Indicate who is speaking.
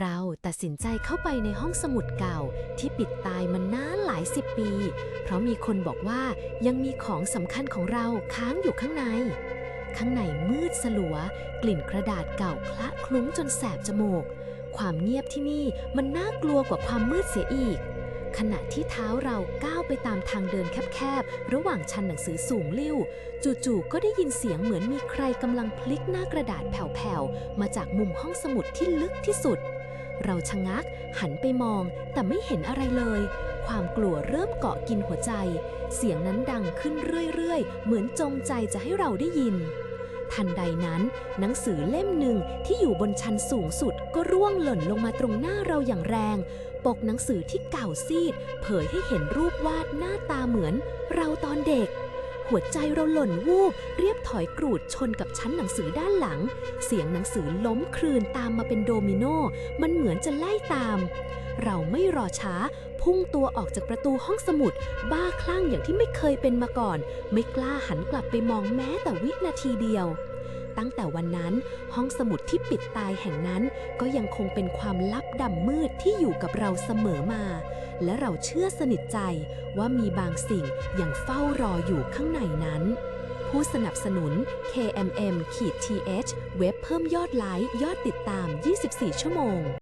Speaker 1: เราตัดสินใจเข้าไปในห้องสมุดเก่าที่ปิดตายมานานหลายสิบปี เพราะมีคนบอกว่ายังมีของสำคัญของเราค้างอยู่ข้างใน ข้างในมืดสลัว กลิ่นกระดาษเก่าคละคลุ้งจนแสบจมูก ความเงียบที่นี่มันน่ากลัวกว่าความมืดเสียอีก ขณะที่เท้าเราก้าวไปตามทางเดินแคบๆ ระหว่างชั้นหนังสือสูงลิ่ว จู่ๆ ก็ได้ยินเสียงเหมือนมีใครกำลังพลิกหน้ากระดาษแผ่วๆ มาจากมุมห้องสมุดที่ลึกที่สุด เราชะงัก หันไปมอง แต่ไม่เห็นอะไรเลย ความกลัวเริ่มเกาะกินหัวใจ เสียงนั้นดังขึ้นเรื่อยๆ เหมือนจงใจจะให้เราได้ยิน ทันใดนั้น หนังสือเล่มหนึ่งที่อยู่บนชั้นสูงสุดก็ร่วงหล่นลงมาตรงหน้าเราอย่างแรง ปกหนังสือที่เก่าซีด เผยให้เห็นรูปวาดหน้าตาเหมือนเราตอนเด็ก หัวใจเราหล่นวูบเรียบถอยกรูดชนกับชั้นหนังสือด้านหลัง เสียงหนังสือล้มคลืนตามมาเป็นโดมิโนมันเหมือนจะไล่ตาม เราไม่รอช้า พุ่งตัวออกจากประตูห้องสมุด บ้าคลั่งอย่างที่ไม่เคยเป็นมาก่อน ไม่กล้าหันกลับไปมองแม้แต่วินาทีเดียวตั้งแต่วันนั้นห้องสมุดที่ปิดตายแห่งนั้น ก็ยังคงเป็นความลับดำมืดที่อยู่กับเราเสมอมา และเราเชื่อสนิทใจว่ามีบางสิ่งยังเฝ้ารออยู่ข้างในนั้น ผู้สนับสนุน KMM-TH เว็บเพิ่มยอดไลค์ ยอดติดตาม 24 ชั่วโมง